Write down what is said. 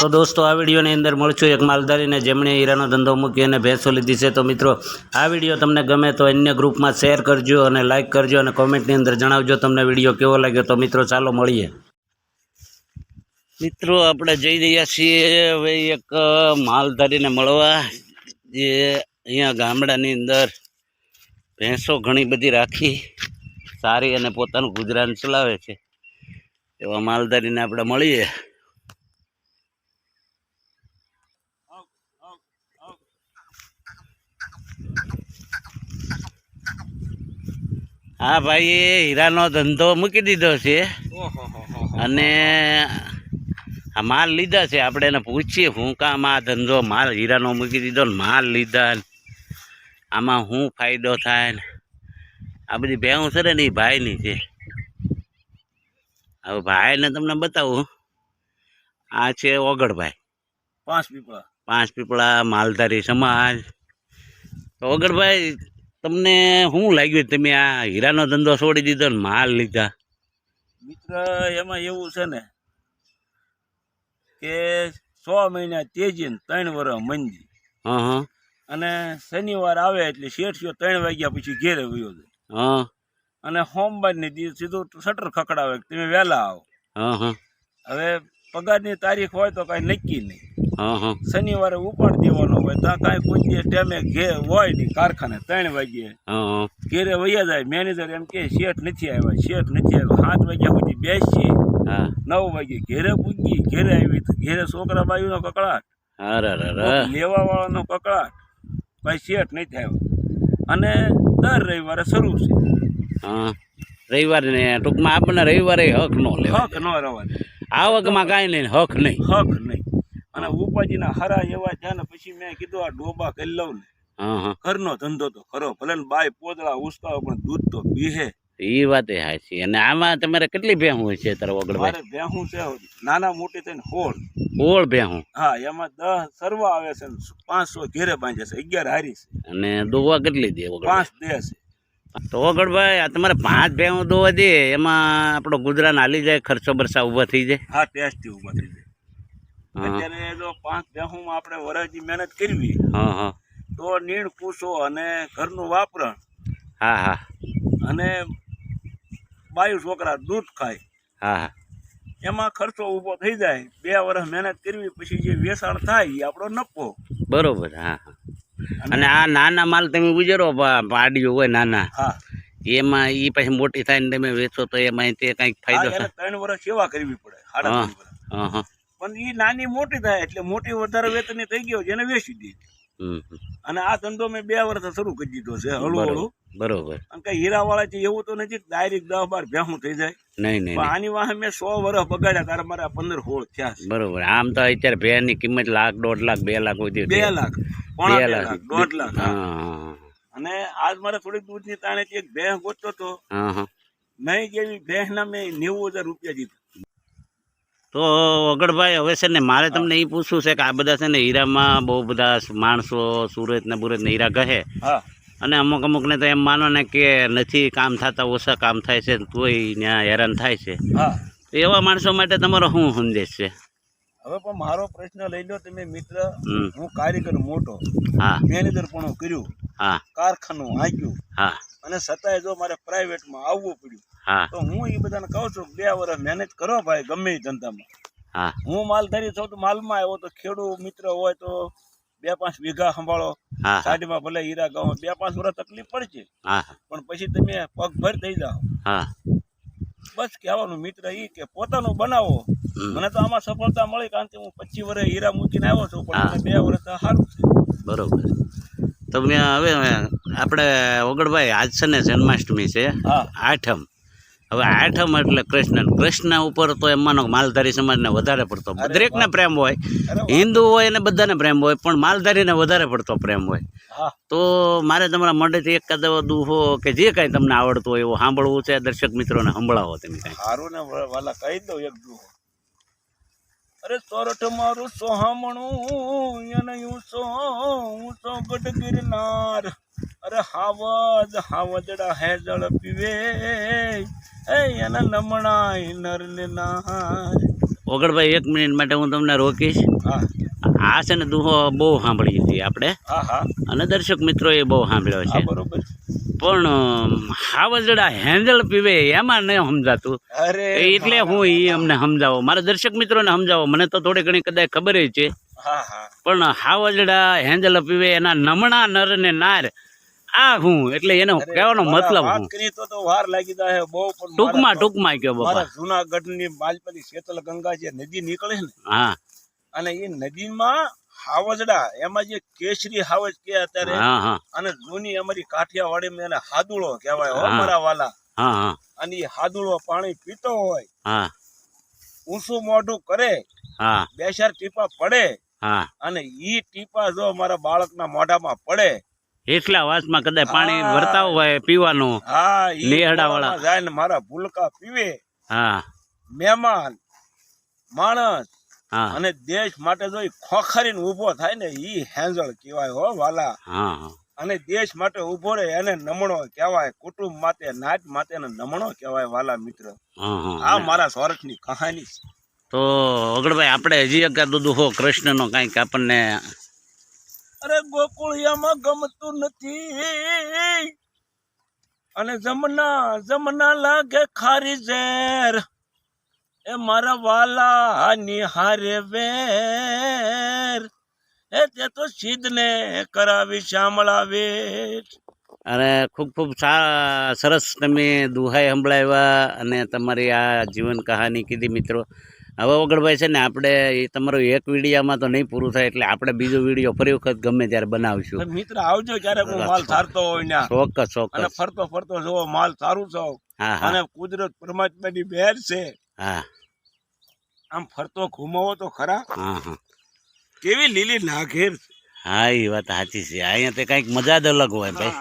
તો દોસ્તો, આ વિડીયોની અંદર મળશું એક માલધારીને જેમણે હીરાનો ધંધો મૂકી અને ભેંસો લીધી છે. તો મિત્રો, આ વીડિયો તમને ગમે તો અન્ય ગ્રુપમાં શેર કરજો અને લાઇક કરજો અને કોમેન્ટની અંદર જણાવજો તમને વીડિયો કેવો લાગ્યો. તો મિત્રો, ચાલો મળીએ. મિત્રો, આપણે જઈ રહ્યા છીએ હવે એક માલધારીને મળવા, જે અહીંયા ગામડાની અંદર ભેંસો ઘણી બધી રાખી, સારી અને પોતાનું ગુજરાન ચલાવે છે. એવા માલધારીને આપણે મળીએ. હા ભાઈ એ હીરાનો ધંધો મૂકી દીધો છે. અને આ માલ લીધા છે. આપણે એને પૂછીએ હું કામ આ ધંધો માલ હીરાનો મૂકી દીધો ને માલ લીધા આમાં શું ફાયદો થાય ને? આ બધી ભેહું છે ને એ ભાઈની છે. હવે ભાઈને તમને બતાવું. આ છે ઓગળભાઈ. પાંચ પીપળા. પાંચ પીપળા માલધારી સમાજ. ઓગળભાઈ તમને શું લાગ્યું? તમે આ હીરાનો ધંધો છોડી દીધો ને માલ લીધા. મિત્ર એમાં એવું છે ને કે સો મહિના તેજી ને ત્રણ વર્ષ મંદી. હા હા. અને શનિવાર આવે એટલે શેઠિયો ત્રણ વાગ્યા પછી ઘેરે વયો જાય. હા. અને સોમવારની દિવસ સીધું શટર ખકડાવે તમે વહેલા આવો. હા હા. હવે પગારની તારીખ હોય તો કાંઈ નક્કી નહીં. હા હા. શનિવારે ઉપાડ દેવાનો હોય ત્યાં કાંઈ કોઈ દિવસ ટાઈમે ઘે હોય નહીં કારખાને ત્રણ વાગ્યે. ઘેરે વૈયા જાય મેનેજર એમ કે શેઠ નથી આવ્યા શેઠ નથી આવ્યા. સાત વાગ્યા સુધી બેસીએ હા. નવ વાગે ઘેરે પૂગી ઘેરે આવી ઘેરે છોકરા બાયુનો કકડાટ. લેવા વાળાનો કકડાટ. ભાઈ શેઠ નહીં થાય અને દર રવિવારે શરૂ છે. હા. રવિવારે ટૂંકમાં આપણને રવિવારે હક નો લેવા હક ન રવા દે. આવકમાં કાંઈ નહીં હક નહીં. હક નહીં. અને ઉપાજીના હરા એવા છે ને પછી મેં કીધું આ ડોબા કરી લઉં ને. હા હા. ઘરનો ધંધો તો ખરો ભલે બાય પોતળા ઉસકાવો પણ દૂધ તો પીહે. એ વાત એ હાચી. અને આમાં તમારે કેટલી ભેહું છે તારો ઓગળભાઈ મારે ભેહું છે નાના મોટી થઈને હોળ. હોળ ભેહું હા એમાં દસ સર્વ આવે છે પાંચસો ઘેરે બાંધે છે અગિયાર હારી છે. અને દોવા કેટલી દે પાંચ દે છે. તો ગણભાઈ આ તમારે પાંચ ભેહું દોવા દે એમાં આપણો ગુજરાન હાલી જાય ખર્ચો બરસા ઊભા થઈ જાય. હા ટેસ્ટી ઊભા થઈ જાય. અત્યારે જો પાંચ ભેહુંમાં આપણે વરસની મહેનત કરવી હા હા. તો નીણ પૂછો અને ઘરનું વાપરણ હા હા. અને બાયુ છોકરા દૂધ ખાય. હા હા. એમાં ખર્ચો ઊભો થઈ જાય બે વર્ષ મહેનત કરવી પછી જે વેચાણ થાય એ આપણો નફો. બરોબર હા હા. અને આ નાના માલ તમે ગુજરો પાડીઓ હોય નાના એમાં એ પછી મોટી થાય ને તમે વેચો તો એમાં તે કંઈક ફાયદો થાય ત્રણ વર્ષ સેવા કરવી પડે હા. હા હા પણ એ નાની મોટી થાય એટલે મોટી વધારે વેતનની થઈ ગયો છે એને વેચી દે હમ હમ. અને આ ધંધો મેં બે વર્ષ શરૂ કરી દીધો છે હળવું બરોબર હળવું. બરોબર. અને કઈ હીરા વાળા છે એવું તો નથી ડાયરેક્ટ દસ બાર ભેહું થઈ જાય. નહીં નહીં આની વાહ મેં સો વર્ષ બગાડ્યા તારા મારા પંદર હોળ થયા છે. બરોબર આમ તો અત્યારે ભેની કિંમત લાખ દોઢ લાખ બે લાખ હોય બે લાખ પોણા બે લાખ. દોઢ લાખ. અને આજ મારે થોડીક દૂધની તાણે એક ભેહ ગોતતો હતો. નહીં જેવી ના મેં નેવું હજાર રૂપિયા દીધા. તો ઓગળભાઈ હવે છે ને મારે તમને એ પૂછવું છે કે આ બધા છે ને હીરામાં બહુ બધા માણસો સુરત ને બુરત ને હીરા કહે અને અમુક અમુક ને તો એમ માનો ને કે નથી કામ થતા ઓછા કામ થાય છે તોય ત્યાં હેરાન થાય છે. એવા માણસો માટે તમારો શું સંદેશ છે? હવે પણ મારો પ્રશ્ન લઈ લો તમે મિત્ર. હું હું કરું મોટો. હા. મેનેજર પણ કર્યું. હા. કારખાનું હાંક્યું હા. અને છતાંય જો મારે પ્રાઇવેટમાં આવવું પડ્યું હા. તો હું એ બધાને કહું છું બે વર્ષ મહેનત કરો ભાઈ ગમે એ ધંધામાં. હા. હું માલધારી છું તો માલમાં આવ્યો તો ખેડૂત મિત્ર હોય તો બે પાંચ વીઘા સંભાળો. સાડીમાં ભલે હીરા ગાઓ બે પાંચ વર્ષ તકલીફ પડશે. પણ પછી તમે પગભર થઈ જાઓ. બસ કહેવાનું મિત્ર એ કે પોતાનું બનાવો. મને તો આમાં સફળતા મળી કારણ કે હું પચીસ વર્ષ હીરા મૂકીને આવ્યો છું પણ બે વર્ષ સારું છે. બરોબર. તો મેં હવે આપણે ઓગળભાઈ આજ છે ને જન્માષ્ટમી છે. આઠમ. હવે આઠમ એટલે કૃષ્ણ કૃષ્ણ ઉપર તો એમ માનો માલધારી સમાજને વધારે પડતો દરેકને પ્રેમ હોય. હિન્દુ હોય અને બધાને પ્રેમ હોય પણ માલધારીને વધારે પડતો પ્રેમ હોય. તો મારે તમારા મોઢેથી એક કદો દુહો કે જે કાંઈ તમને આવડતું હોય એવું સાંભળવું છે? દર્શક મિત્રોને સંભળાવો તમે કાંઈ. સારું ને વાલા કહી દઉં એક દુહો અરે સોરઠ મારું સોહામણું એને ઊંચો ઊંચો ગઢ ગિરનાર અરે હાવજ હાવજડા હેજળ પીવે. એ એના નમણાય નર ને નાર. ઓગણભાઈ એક મિનિટ માટે હું તમને રોકીશ. હા. આ છે ને દુહો બહુ સાંભળી હતી આપણે. હા હા. અને દર્શક મિત્રોએ બહુ સાંભળ્યો છે. બરોબર પણ હાવજડા હેન્ડલ પીવે એમાં ન સમજાતું. એટલે હું એ અમને સમજાવો. મારા દર્શક મિત્રોને સમજાવો. મને તો થોડી ઘણી કદાચ ખબર છે. પણ હાવજડા હેન્ડલ પીવે એના નમણા નર ને નાર આ હું એટલે એનો કહેવાનો મતલબ વાત હું. તો તો વાર લાગી જાય બહુ પણ ટૂંકમાં ટૂંકમાં કયો બાપા. મારા જુનાગઢની માલપલી શેતલ ગંગા જે નદી નીકળે ને હા. અને એ નદીમાં હાવજડા એમાં જે કેસરી હાવજ કે અત્યારે અને જૂની અમારી કાઠિયાવાડી એને હાદુળો કહેવાય અમારા વાલા. અને એ હાદુળો પાણી પીતો હોય ઊંસું મોઢું કરે બે ચાર ટીપા પડે અને ઈ ટીપા જો મારા બાળકના મોઢામાં પડે એટલા વાસમાં કદાચ પાણી. ભરતા હોય પીવાનું હા લેહડા વાળા જાય ને મારા ભૂલકા પીવે. હા. મહેમાન માણસ અને દેશ માટે જો ખોખરીને ઊભો થાય ને ઈ હેંજળ કહેવાય હો વાલા. અને દેશ માટે ઊભો રહે એને નમણો કહેવાય કુટુંબ માટે નાચ માટે નમણો કહેવાય વાલા મિત્ર. આ મારા સ્વરખની કહાની છે. તો અગડભાઈ આપણે હજી એકાદ દુહો કૃષ્ણનો કાંઈક આપણને અરે ગોકુળિયામાં ગમતું નથી. અને જમના જમના લાગે ખારી ઝેર. એ મારા વાલા નિહારે વેર. એ તે તો સિદ્ધને કરાવી શામળા વેઠ અને ખૂબ ખૂબ સરસ તમે દુહાઈ સંભળાવ્યા અને તમારી આ જીવન કહાની કીધી મિત્રો. હવે ઓગળભાઈ છે ને આપણે એ તમારો એક વિડીયામાં તો નહીં પૂરું થાય એટલે આપણે બીજો વીડિયો ફરી વખત ગમે ત્યારે બનાવીશું. મિત્ર આવજો ક્યારે હું માલ થારતો હોય ને ચોક્કસ અને ચોક્કસ ફરતો ફરતો જોવો માલ સારું છો. અને કુદરત પરમાત્માની બેર છે. હા. આમ ફરતો ઘુમાવો તો ખરા. હા હા. કેવી લીલી નાઘેર હા એ વાત સાચી છે. અહીંયા તે કાંઈક મજા જ અલગ હોય ભાઈ.